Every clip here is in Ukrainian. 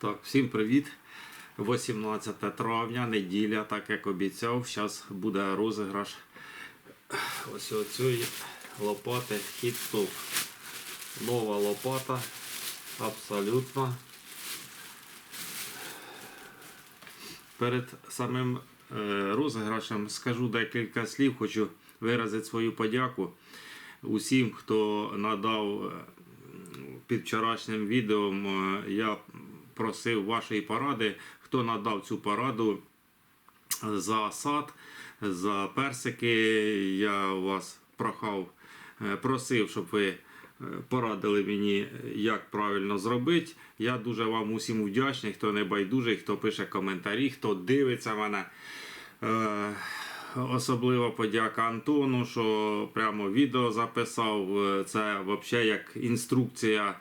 Так, всім привіт. 18 травня, неділя, так як обіцяв. Зараз буде розіграш ось оцієї лопати хіт-топ. Нова лопата. Абсолютно. Перед самим е, розіграшем скажу декілька слів. Хочу виразити свою подяку усім, хто надав е, під вчорашнім відео. Я просив вашої поради, хто надав цю пораду за сад, за персики. Я вас прохав, е, просив, щоб ви е, порадили мені, як правильно зробити. Я дуже вам усім вдячний, хто не байдужий, хто пише коментарі, хто дивиться мене. Особлива подяка Антону, що прямо відео записав. Е, Це взагалі як інструкція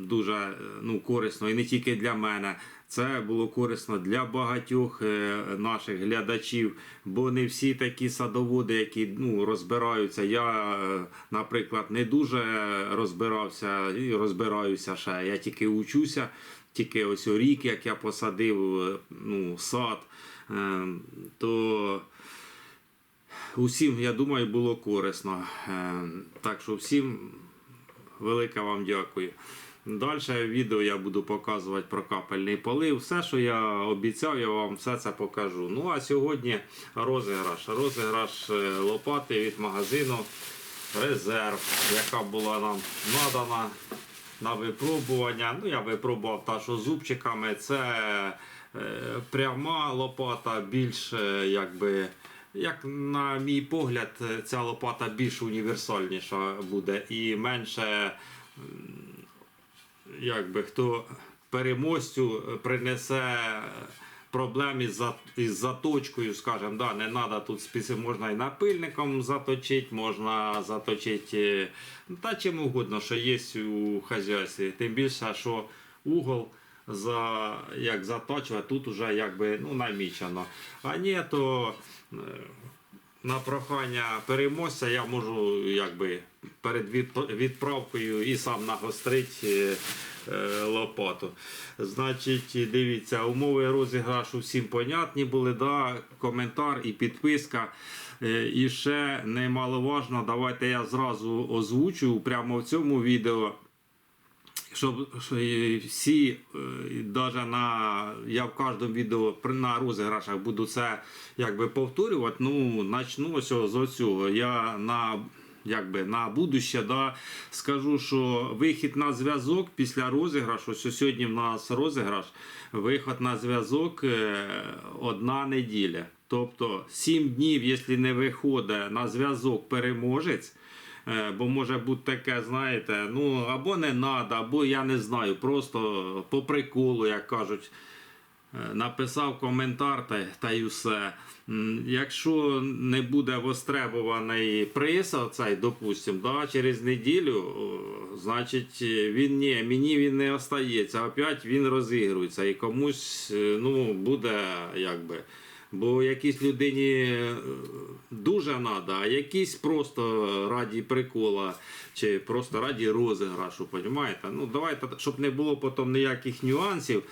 дуже е, ну, корисно і не тільки для мене. Це було корисно для багатьох е, наших глядачів, бо не всі такі садоводи, які ну, розбираються. Я, наприклад, не дуже розбирався і розбираюся ще. Я тільки учуся, тільки ось рік, як я посадив е, ну, сад, е, то усім, я думаю, було корисно. Е, Так що всім велике вам дякую. Далі відео я буду показувати про капельний полив. Все, що я обіцяв, я вам все це покажу. Ну а сьогодні розіграш. Розіграш лопати від магазину Резерв, яка була нам надана на випробування. Ну, я випробував та, що зубчиками. Це е, пряма лопата, більш е, якби. Як на мій погляд, е, ця лопата більш універсальніша буде і менше якби хто переможцю принесе проблем із, із заточкою, скажімо, да, не треба тут спеці, можна і напильником заточити, можна заточити е, ну, та чим угодно, що є у хазяйстві. Тим більше, що угол за, як заточувати, тут вже якби ну, намічено. А ні, то е, на прохання переможця я можу якби перед відправкою і сам нагострити е, лопату. Значить, дивіться, умови розіграшу всім понятні були, да? коментар і підписка. Е, І ще немаловажно, давайте я зразу озвучу прямо в цьому відео щоб всі, навіть на я в кожному відео на розіграшах буду це якби повторювати. Ну, начну ось з цього. Я на якби на будуще да, скажу, що вихід на зв'язок після розіграшу, ось сьогодні в нас розіграш, виход на зв'язок е, одна неділя. Тобто 7 днів, якщо не виходить на зв'язок переможець. Е, Бо може бути таке, знаєте, ну або не треба, або я не знаю, просто по приколу, як кажуть. Е, Написав коментар та, та й усе. Якщо не буде востребований приз, оцей, допустим, да, через неділю, значить він ні, мені він не остається. Опять він розігрується і комусь е, ну, буде якби. Бо якійсь людині е, дуже треба, а якісь просто раді прикола чи просто раді розіграшу, розумієте? Ну давайте, щоб не було потім ніяких нюансів,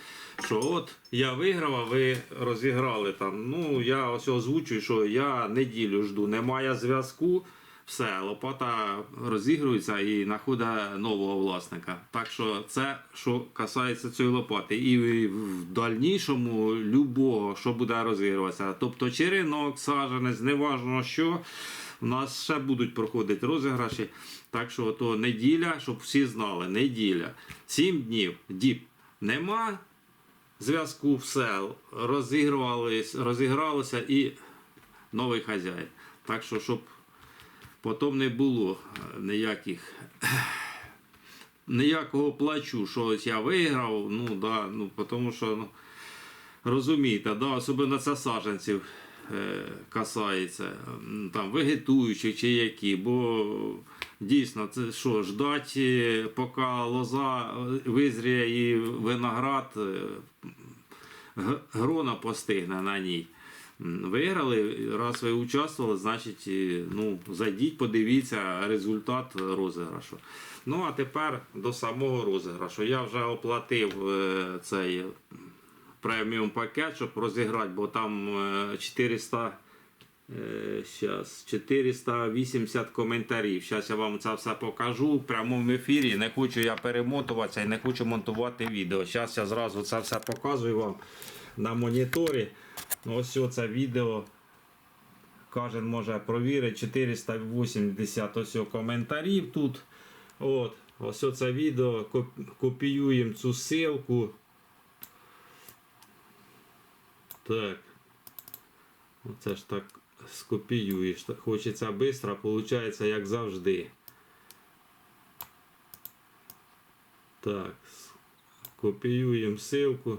що от я виграв, а ви розіграли там. Ну я ось озвучую, що я неділю жду, немає зв'язку. Все, лопата розігрується і знаходить нового власника. Так що це що касається цієї лопати. І в дальнішому любого, що буде розігруватися. Тобто черенок, саженець, неважно що. У нас ще будуть проходити розіграші. Так що то неділя, щоб всі знали, неділя. Сім днів, діб нема зв'язку, все. Розігрувались, розігралося і новий хазяїн. Так що, щоб Потім не було е, ніяких ніякого плачу, що ось я виграв, ну да, ну тому що ну, розумієте, да, особливо це саджанців е, касається, там вегетуючих чи які, бо дійсно це що, ждать, е, поки лоза е, визріє і виноград, грона постигне на ній. Виграли. Раз ви участвували, значить, ну, зайдіть, подивіться результат розіграшу. Ну, а тепер до самого розіграшу. Я вже оплатив е, цей преміум пакет, щоб розіграти, бо там е, 400. Е, Щас, 480 коментарів. Зараз я вам це все покажу в прямому ефірі. Не хочу я перемотуватися і не хочу монтувати відео. Зараз я зразу це все показую вам на моніторі. Ну, Ось це відео. Кожен може провірити 480 ось коментарів тут. От, ось це відео. Копіюємо цю ссылку. Так. Оце ж так скопіюєш. Хочеться швидко, виходить, як завжди. Так. Копіюємо ссылку.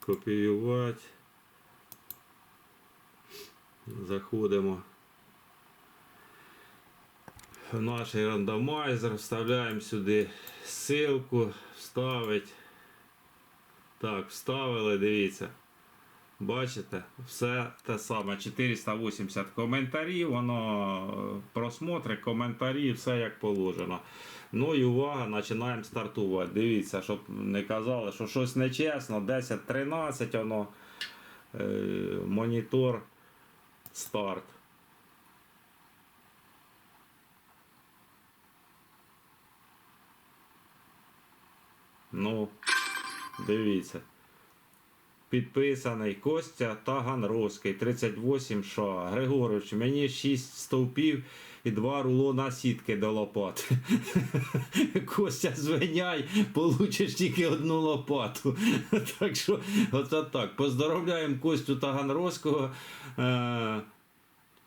Копіювати. Заходимо в наш рандомайзер, вставляємо сюди ссылку, вставить. Так, вставили, дивіться. Бачите, все те саме. 480 коментарів, воно е, просмотри, коментарі, все як положено. Ну і увага, починаємо стартувати. Дивіться, щоб не казали, що щось нечесно, 10-13 воно. Е, монітор старт. Ну, дивіться. Підписаний Костя Таганровський, 38 ша. Григорович, мені 6 стовпів і 2 рулона сітки до лопат. Костя, звиняй, получиш тільки одну лопату. так що, оце так. Поздоровляємо Костю Таганровського. Е-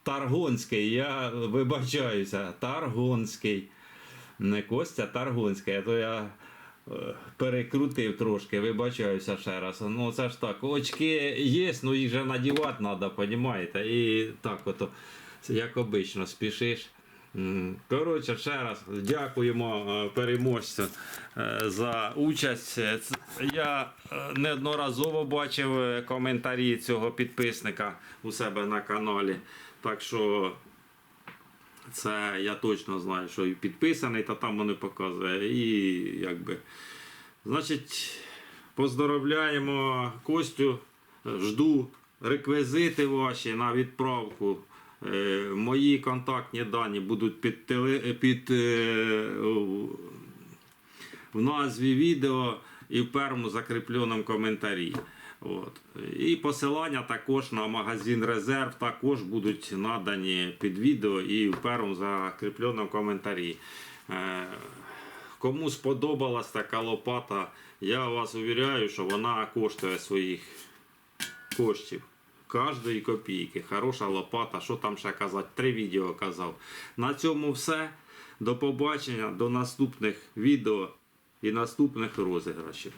Таргонський, я вибачаюся, Таргонський. Не Костя Таргонський, а то я перекрутив трошки, вибачаюся ще раз. Ну це ж так, очки є, ну їх же надівати треба, розумієте? І так ото, як обично, спішиш. Коротше, ще раз дякуємо е, переможцю е, за участь. Е, Я е, неодноразово бачив е, коментарі цього підписника у себе на каналі. Так що це я точно знаю, що і підписаний, та там вони показує. І якби. Значить, поздоровляємо Костю. Жду реквізити ваші на відправку. Е, Мої контактні дані будуть під, теле, під е, в- назві відео і в першому закріпленому коментарі. От. І посилання також на магазин Резерв також будуть надані під відео і в першому закріпленому коментарі. Е, Кому сподобалась така лопата, я вас увіряю, що вона коштує своїх коштів. Кожної копійки. Хороша лопата, що там ще казати, три відео казав. На цьому все. До побачення, до наступних відео і наступних розіграшів.